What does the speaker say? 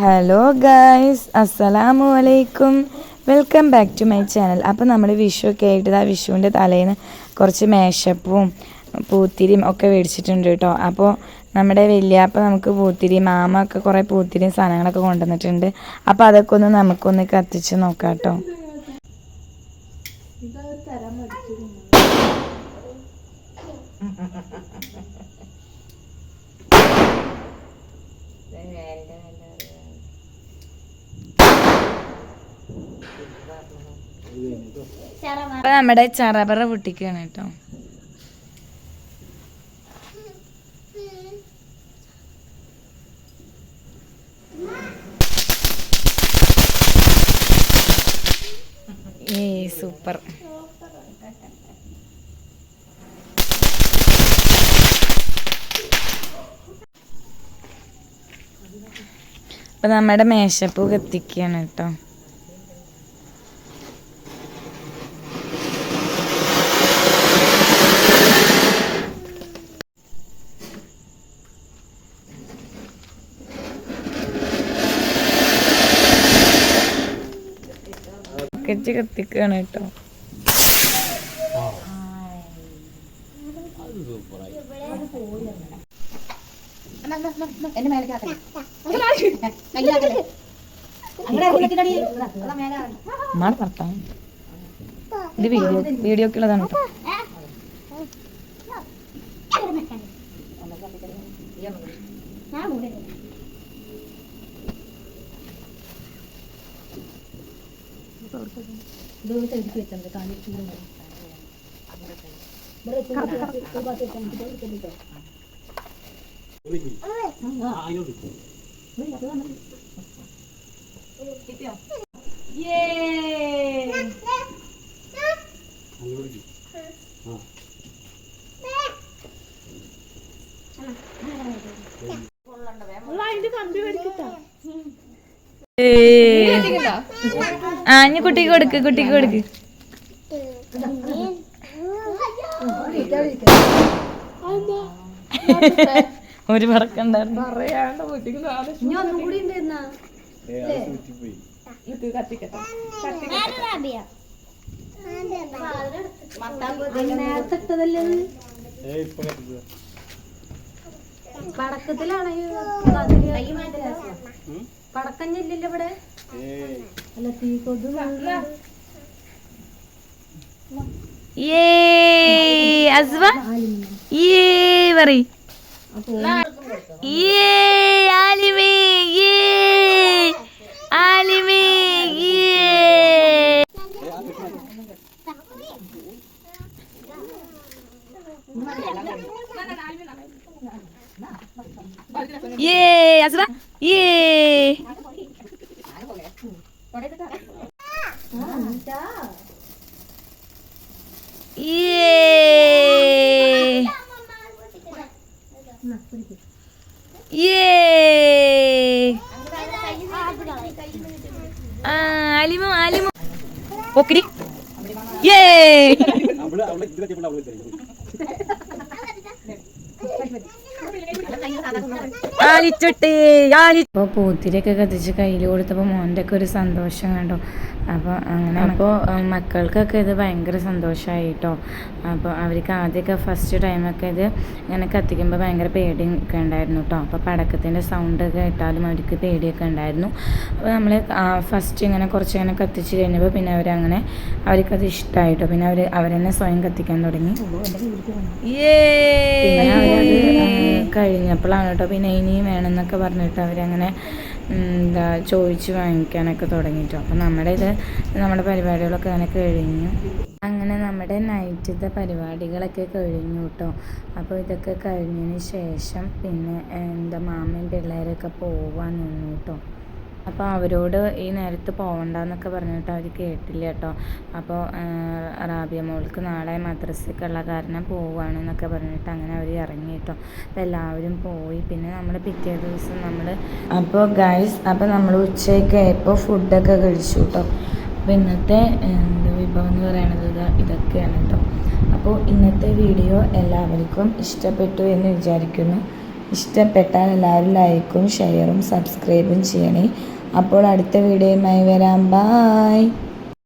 Hello guys അസ്സലാമു അലൈക്കും welcome back to my channel അപ്പോൾ നമ്മൾ വിഷു ഒക്കെ ആയിട്ട് ആ വിഷുവിന്റെ തലേന്ന് കുറച്ച് മേശപ്പും പൂത്തിരിയും ഒക്കെ മേടിച്ചിട്ടുണ്ട് കേട്ടോ. അപ്പോൾ നമ്മുടെ വലിയാപ്പ നമുക്ക് പൂത്തിരി മാമ ഒക്കെ കുറേ പൂത്തിരിയും സാധനങ്ങളൊക്കെ കൊണ്ടുവന്നിട്ടുണ്ട്. അപ്പോൾ അതൊക്കെ ഒന്ന് നമുക്കൊന്ന് കത്തിച്ച് നോക്കാം കേട്ടോ. അപ്പോൾ നമ്മുടെ ചറബറ പൊട്ടിക്കാണ് കേട്ടോ. ഏ സൂപ്പർ. അപ്പൊ നമ്മുടെ മേശപ്പൂ കത്തിക്കുകയാണ് കേട്ടോ. ഇറങ്ങിക്കടി കത്തിക്കാണ് കേട്ടോ. ഇത് വീഡിയോ വീഡിയോക്കുള്ളതാണ് കേട്ടോ. ഇത് എടുത്ത് വെച്ചത് കാലി ചൂടുണ്ട് ആ ഇനി കുട്ടിക്ക് കൊടുക്ക് കുട്ടിക്ക് കൊടുക്ക്. ഒരു പറക്കുണ്ടായിരുന്നു നേരത്തെ ഇട്ടതല്ലേ? പടക്കത്തിലാണ്. പടക്കം ചെല്ലില്ല ഇവിടെ? അല്ല തീ കൊതു ഏ അസ്വ. ഏ പറയ് ഏ അലിമോ അലിമോ പോക്കിരി. ഏ ആലിച്ചൊട്ടേ ആലി ഇപ്പോൾ പൂത്തിരിയൊക്കെ കത്തിച്ച് കയ്യിൽ കൊടുത്തപ്പോൾ മോന്റെ ഒക്കെ ഒരു സന്തോഷം കണ്ടോ? അപ്പോൾ അങ്ങനെ അപ്പോൾ മക്കൾക്കൊക്കെ ഇത് ഭയങ്കര സന്തോഷമായി കേട്ടോ അപ്പോൾ അവർക്ക് ആദ്യമൊക്കെ ഫസ്റ്റ് ടൈമൊക്കെ ഇത് ഇങ്ങനെ കത്തിക്കുമ്പോൾ ഭയങ്കര പേടിയൊക്കെ ഉണ്ടായിരുന്നു കേട്ടോ അപ്പോൾ പടക്കത്തിന്റെ സൗണ്ട് കേട്ടാലും അവർക്ക് പേടിയൊക്കെ ഉണ്ടായിരുന്നു. അപ്പോൾ നമ്മൾ ഫസ്റ്റ് ഇങ്ങനെ കുറച്ച് ഇങ്ങനെ കത്തിച്ച് കഴിഞ്ഞപ്പോൾ പിന്നെ അവരങ്ങനെ അവർക്കത് ഇഷ്ടമായിട്ടോ പിന്നെ അവർ അവരെന്നെ സ്വയം കത്തിക്കാൻ തുടങ്ങി. കഴിഞ്ഞപ്പോഴാണ് കേട്ടോ പിന്നെ ഇനിയും വേണമെന്നൊക്കെ പറഞ്ഞിട്ട് അവരങ്ങനെ എന്താ ചോദിച്ച് വാങ്ങിക്കാനൊക്കെ തുടങ്ങിയിട്ടു. അപ്പം നമ്മുടെ ഇത് നമ്മുടെ പരിപാടികളൊക്കെ അങ്ങനെ കഴിഞ്ഞു. അങ്ങനെ നമ്മുടെ നൈറ്റത്തെ പരിപാടികളൊക്കെ കഴിഞ്ഞു കേട്ടോ അപ്പോൾ ഇതൊക്കെ കഴിഞ്ഞതിന് ശേഷം പിന്നെ എന്താ മാമയും പിള്ളേരൊക്കെ പോവാൻ നിന്നു കേട്ടോ അപ്പോൾ അവരോട് ഈ നേരത്ത് പോകണ്ടെന്നൊക്കെ പറഞ്ഞിട്ട് അവർ കേട്ടില്ല കേട്ടോ അപ്പോൾ റാബിയ മോൾക്ക് നാളെ മദ്രസയ്ക്കുള്ള കാരണം പോവുകയാണെന്നൊക്കെ പറഞ്ഞിട്ട് അങ്ങനെ അവർ ഇറങ്ങി കേട്ടോ അപ്പോൾ എല്ലാവരും പോയി. പിന്നെ നമ്മൾ പിറ്റേ ദിവസം നമ്മൾ അപ്പോൾ ഗൈസ് അപ്പോൾ നമ്മൾ ഉച്ചയൊക്കെ ആയപ്പോൾ ഫുഡൊക്കെ കഴിച്ചു കേട്ടോ അപ്പോൾ ഇന്നത്തെ എന്താ വിഭവം എന്ന് പറയുന്നത് ഇതാ ഇതൊക്കെയാണ് കേട്ടോ അപ്പോൾ ഇന്നത്തെ വീഡിയോ എല്ലാവർക്കും ഇഷ്ടപ്പെട്ടു എന്ന് വിചാരിക്കുന്നു. ഇഷ്ടപ്പെട്ടാൽ എല്ലാവരും ലൈക്കും ഷെയറും സബ്സ്ക്രൈബും ചെയ്യണേ. അപ്പോൾ അടുത്ത വീഡിയോയുമായി വരാം. ബായ്